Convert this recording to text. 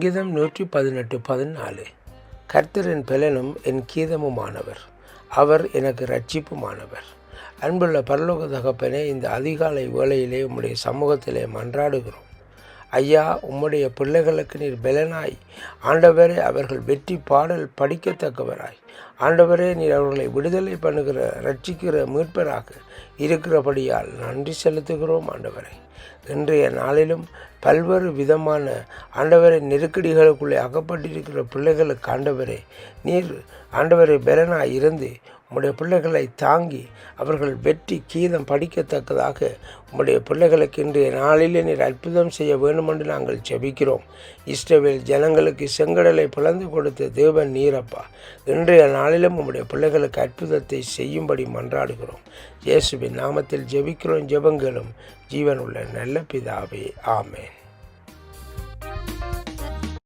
கீதம் நூற்றி பதினெட்டு பதினாலு. கர்த்தரின் பலனும் என் கீதமுமானவர். அவர் எனக்கு ரட்சிப்புமானவர் அன்புள்ள பரலோக தகப்பனே இந்த அதிகாலை வேளையிலே உம்முடைய சமூகத்திலே மன்றாடுகிறோம். ஐயா உம்முடைய பிள்ளைகளுக்கு நீர் பலனாய். ஆண்டவரே அவர்கள் வெற்றி பாடல் படிக்கத்தக்கவராய். ஆண்டவரே நீர் அவர்களை விடுதலை பண்ணுகிற ரட்சிக்கிற மீட்பராக இருக்கிறபடியால் நன்றி செலுத்துகிறோம் ஆண்டவரை. இன்றைய நாளிலும் பல்வேறு விதமான ஆண்டவரை நெருக்கடிகளுக்குள்ளே அகப்பட்டிருக்கிற பிள்ளைகளுக்கு ஆண்டவரே நீர் ஆண்டவரை பலனாய் இருந்து உம்முடைய பிள்ளைகளை தாங்கி அவர்கள் வெற்றி கீதம் படிக்கத்தக்கதாக உம்முடைய பிள்ளைகளுக்கு இன்றைய நாளிலே நீர் அற்புதம் செய்ய வேண்டுமென்று நாங்கள் ஜெபிக்கிறோம். இஸ்ரவேல் ஜனங்களுக்கு செங்கடலை பிளந்து கொடுத்த தேவன் நீரப்பா. இன்றைய நாளிலும் உம்முடைய பிள்ளைகளுக்கு அற்புதத்தை செய்யும்படி மன்றாடுகிறோம். இயேசுவின் நாமத்தில் ஜெபிக்கிறோம் ஜெபங்களும் ஜீவனுள்ள நல்ல பிதாவே ஆமேன்.